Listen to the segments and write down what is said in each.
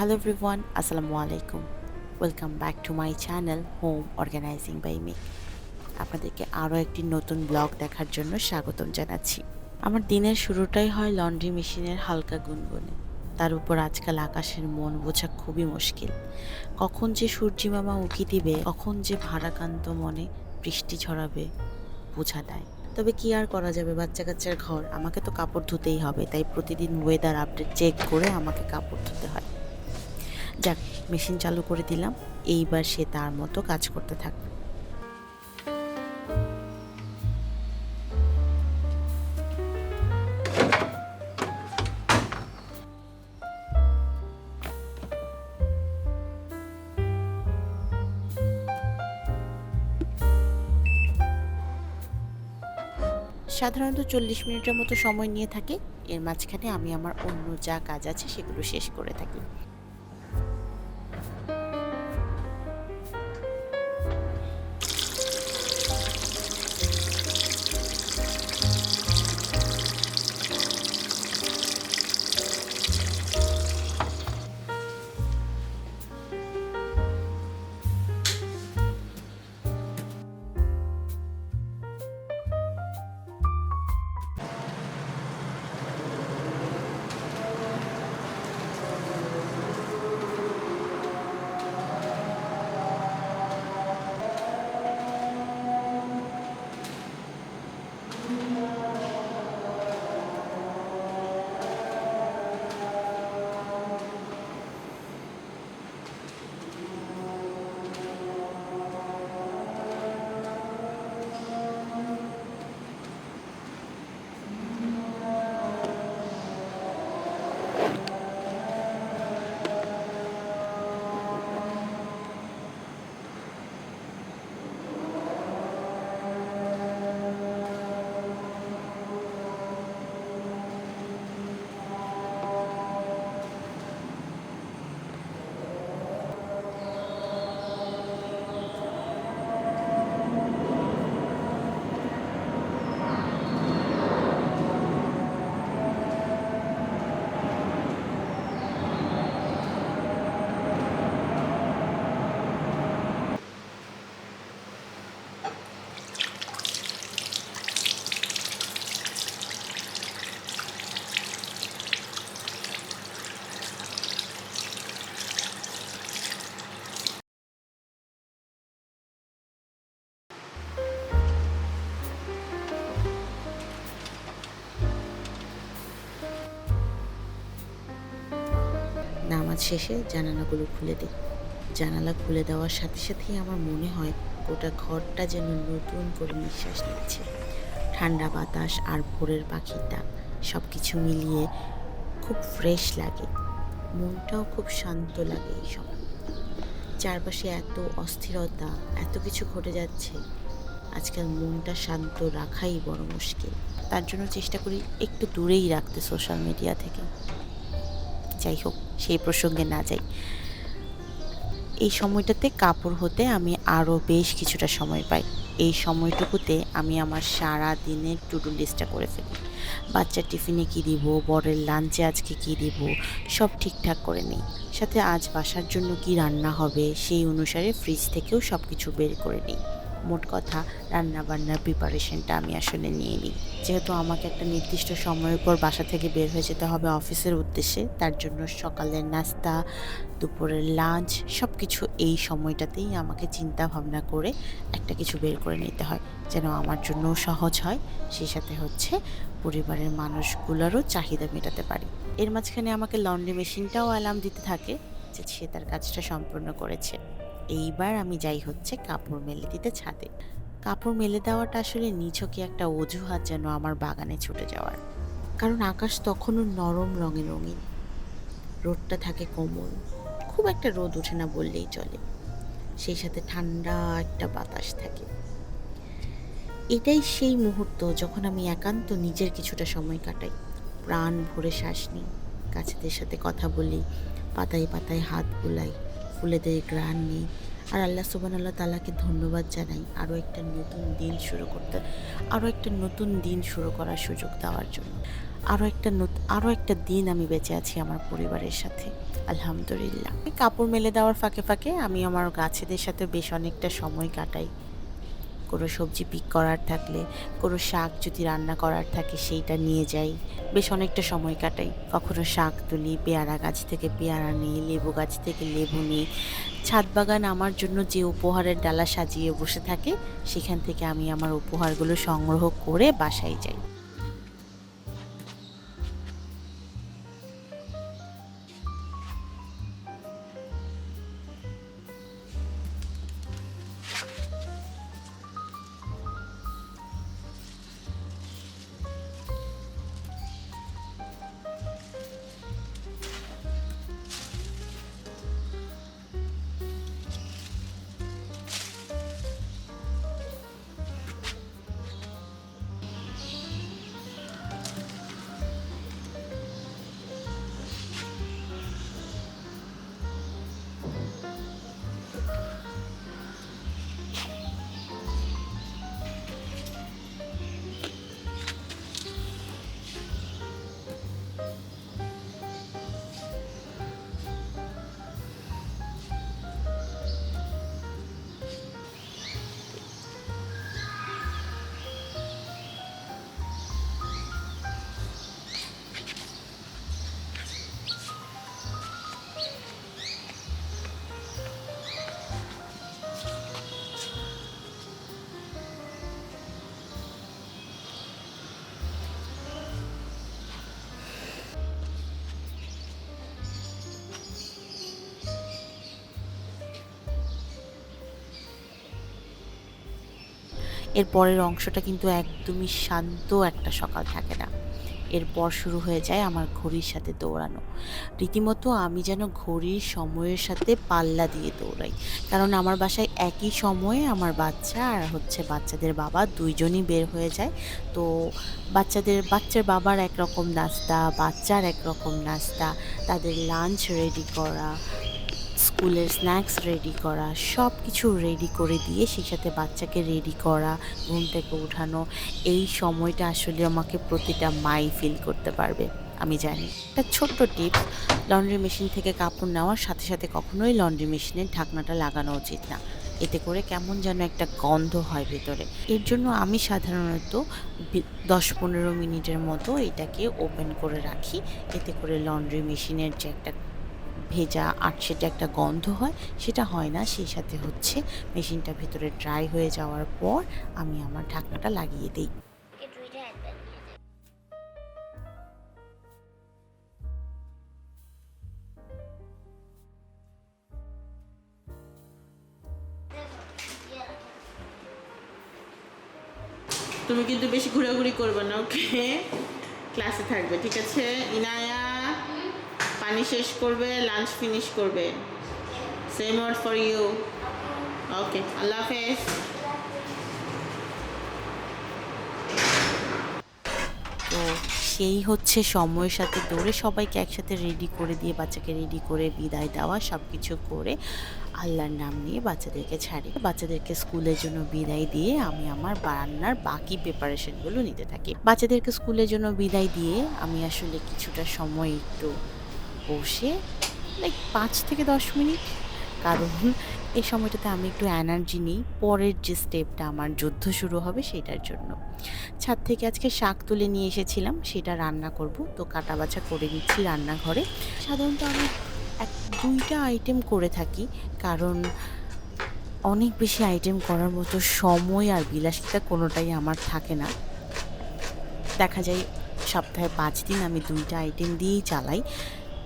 Hello everyone আসসালামু আলাইকুম welcome back to my channel home organizing by me আপনাদেরকে আরও একটি নতুন ব্লগ দেখার জন্য স্বাগতম জানাচ্ছি। আমার দিনের শুরুটাই হয় লন্ড্রি মেশিনের হালকা গুনগুনে। তার উপর আজকাল আকাশের মন বোঝা খুবই মুশকিল। কখন যে সূর্যি মামা উকি দিবে, কখন যে ভারাকান্ত মনে বৃষ্টি ঝরাবে, বোঝা দেয় তবে কি আর করা যাবে বাচ্চা কাচ্চার ঘর? আমাকে তো কাপড় ধুতেই হবে, তাই প্রতিদিন ওয়েদার আপডেট চেক করে আমাকে কাপড় ধুতে হয়। যাক, মেশিন চালু করে দিলাম। এইবার সে তার মতো কাজ করতে থাকবে সাধারণত চল্লিশ মিনিটের মতো সময় নিয়ে থাকে। এর মাঝখানে আমি আমার অন্য যা কাজ আছে সেগুলো শেষ করে থাকি। নামাজ শেষে জানালাগুলো খুলে দিই। জানালা খুলে দেওয়ার সাথে সাথেই আমার মনে হয় গোটা ঘরটা যেন নতুন করে নিঃশ্বাস নিচ্ছে। ঠান্ডা বাতাস আর ভোরের পাখির ডাক সব কিছু মিলিয়ে খুব ফ্রেশ লাগে। মনটাও খুব শান্ত লাগে এই সময়। চারপাশে এত অস্থিরতা, এত কিছু ঘটে যাচ্ছে। আজকাল মনটা শান্ত রাখাই বড় মুশকিল। তার জন্য চেষ্টা করি একটু দূরেই রাখতে সোশ্যাল মিডিয়া থেকে। যাই হোক, সেই প্রসঙ্গে না যাই। এই সময়টাতে কাপড় হতে আমি আরও বেশ কিছুটা সময় পাই। এই সময়টুকুতে আমি আমার সারা দিনের টুডু লিস্টটা করে ফেলি। বাচ্চার টিফিনে কী দিব, বরের লাঞ্চে আজকে কী দিব, সব ঠিকঠাক করে নিই। সাথে আজ বাসার জন্য কি রান্না হবে, সেই অনুসারে ফ্রিজ থেকেও সব কিছু বের করে নিই। মোট কথা রান্না বান্নার প্রিপারেশনটা আমি আসলে নিয়ে নিই। যেহেতু আমাকে একটা নির্দিষ্ট সময়ের পর বাসা থেকে বের হয়ে যেতে হবে অফিসের উদ্দেশ্যে, তার জন্য সকালের নাস্তা, দুপুরের লাঞ্চ সব কিছু এই সময়টাতেই আমাকে চিন্তা ভাবনা করে একটা কিছু বের করে নিতে হয়, যেন আমার জন্যও সহজ হয়। সেই সাথে হচ্ছে পরিবারের মানুষগুলোরও চাহিদা মেটাতে পারি। এর মাঝখানে আমাকে লন্ড্রি মেশিনটাও অ্যালার্ম দিতে থাকে যে সে তার কাজটা সম্পূর্ণ করেছে। এইবার আমি যাই হচ্ছে কাপড় মেলে দিতে ছাদে। কাপড় মেলে দেওয়াটা আসলে নিছকে একটা অজুহাত যেন আমার বাগানে ছুটে যাওয়ার। কারণ আকাশ তখনও নরম রঙে রঙিন। রোদটা থাকে কোমল। খুব একটা রোদ ওঠে না বললেই চলে। সেই সাথে ঠান্ডা একটা বাতাস থাকে। এটাই সেই মুহূর্ত যখন আমি একান্ত নিজের কিছুটা সময় কাটাই। প্রাণ ভরে শ্বাস নিই। গাছেদের সাথে কথা বলি। পাতায় পাতায় হাত বুলাই। ফুলেদের গ্রান নেই। আর আল্লাহ সুবান আল্লাহ তালাকে ধন্যবাদ জানাই আরও একটা নতুন দিন শুরু করতে, আরও একটা নতুন দিন শুরু করার সুযোগ দেওয়ার জন্য। আরও একটা আরও একটা দিন আমি বেঁচে আছি আমার পরিবারের সাথে। আলহামদুলিল্লাহ। কাপড় মেলে দেওয়ার ফাঁকে ফাঁকে আমি আমার গাছেদের সাথে বেশ অনেকটা সময় কাটাই। কোনো সবজি পিক করার থাকলে, কোনো শাক যদি রান্না করার থাকে সেইটা নিয়ে যাই। বেশ অনেকটা সময় কাটাই। কখনো শাক তুলি, পেয়ারা গাছ থেকে পেয়ারা নিই, লেবু গাছ থেকে লেবু নিই। ছাদ বাগান আমার জন্য যে উপহারের ডালা সাজিয়ে বসে থাকে, সেখান থেকে আমি আমার উপহারগুলো সংগ্রহ করে বাসায় যাই। এর পরের অংশটা কিন্তু একদমই শান্ত একটা সকাল থাকে না। এরপর শুরু হয়ে যায় আমার ঘড়ির সাথে দৌড়ানো। রীতিমতো আমি যেন ঘড়ির সময়ের সাথে পাল্লা দিয়ে দৌড়াই। কারণ আমার বাসায় একই সময়ে আমার বাচ্চা আর হচ্ছে বাচ্চাদের বাবা দুইজনই বের হয়ে যায়। তো বাচ্চাদের, বাচ্চার বাবার একরকম নাস্তা, বাচ্চার একরকম নাস্তা, তাদের লাঞ্চ রেডি করা স্কুলের স্ন্যাক্স রেডি করা সব কিছু রেডি করে দিয়ে সেই সাথে বাচ্চাকে রেডি করা, ঘুম থেকে উঠানো, এই সময়টা আসলে আমাকে প্রতিটা মাই ফিল করতে পারবে, আমি জানি। একটা ছোট্ট টিপস লন্ড্রি মেশিন থেকে কাপড় নেওয়ার সাথে সাথে কখনোই লন্ড্রি মেশিনের ঢাকনাটা লাগানো উচিত না। এতে করে কেমন যেন একটা গন্ধ হয় ভেতরে। এর জন্য আমি সাধারণত দশ পনেরো মিনিটের মতো এটাকে ওপেন করে রাখি। এতে করে লন্ড্রি মেশিনের যে একটা ভেজা আটসেটে একটা গন্ধ হয় সেটা হয় না সেই সাথে হচ্ছে মেশিনটা ভেতরে ড্রাই হয়ে যাওয়ার পর আমি আমার ঢাকনাটা লাগিয়ে দিই। এই দুইটা একবার নিয়ে যাবে তুমি কিন্তু বেশি ঘোরাঘুরি করবে না ওকে? ক্লাসে থাকবে ঠিক আছে? ইনায়া পানি শেষ করবে লাঞ্চ ফিনিশ করবে। Same word for you okay Allah হাফেজ। তো সেই হচ্ছে সময়ের সাথে দৌড়ে সবাইকে একসাথে রেডি করে দিয়ে বাচ্চাকে রেডি করে বিদায় দেওয়া সব কিছু করে আল্লাহর নাম নিয়ে বাচ্চাদেরকে ছাড়ি। বাচ্চাদেরকে স্কুলের জন্য বিদায় দিয়ে আমি আমার রান্নার বাকি প্রিপারেশনগুলো নিতে থাকি। বাচ্চাদেরকে স্কুলের জন্য বিদায় দিয়ে আমি আসলে কিছুটা সময় একটু বসে লাইক পাঁচ থেকে দশ মিনিট। কারণ এই সময়টাতে আমি একটু এনার্জি নিই। পরের যে স্টেপটা আমার যুদ্ধ শুরু হবে সেটার জন্য। ছাদ থেকে আজকে শাক তুলে নিয়ে এসেছিলাম, সেটা রান্না করব। তো কাটা বাছা করে নিচ্ছি রান্নাঘরে। সাধারণত আমি এক, দুইটা আইটেম করে থাকি। কারণ অনেক বেশি আইটেম করার মতো সময় আর বিলাসিতা কোনোটাই আমার থাকে না। দেখা যায় সপ্তাহে পাঁচ দিন আমি দুইটা আইটেম দিয়েই চালাই।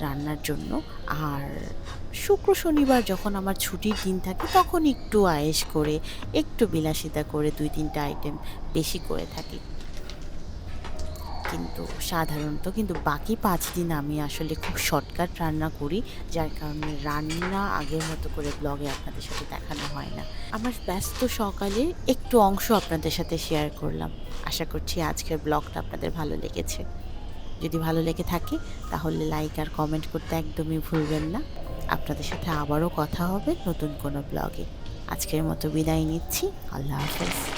রান্নার জন্য। আর শুক্র শনিবার যখন আমার ছুটির দিন থাকে, তখন একটু আয়েস করে, একটু বিলাসিতা করে দুই তিনটা আইটেম বেশি করে থাকি। কিন্তু সাধারণত কিন্তু বাকি পাঁচ দিন আমি আসলে খুব শর্টকাট রান্না করি, যার কারণে রান্না আগের মতো করে ব্লগে আপনাদের সাথে দেখানো হয় না। আমার ব্যস্ত সকালে একটু অংশ আপনাদের সাথে শেয়ার করলাম। আশা করছি আজকের ব্লগটা আপনাদের ভালো লেগেছে। যদি ভালো লেগে থাকে, তাহলে লাইক আর কমেন্ট করতে একদমই ভুলবেন না। আপনাদের সাথে আবারও কথা হবে নতুন কোনো ব্লগে আজকের মতো বিদায় নিচ্ছি। আল্লাহ হাফেজ।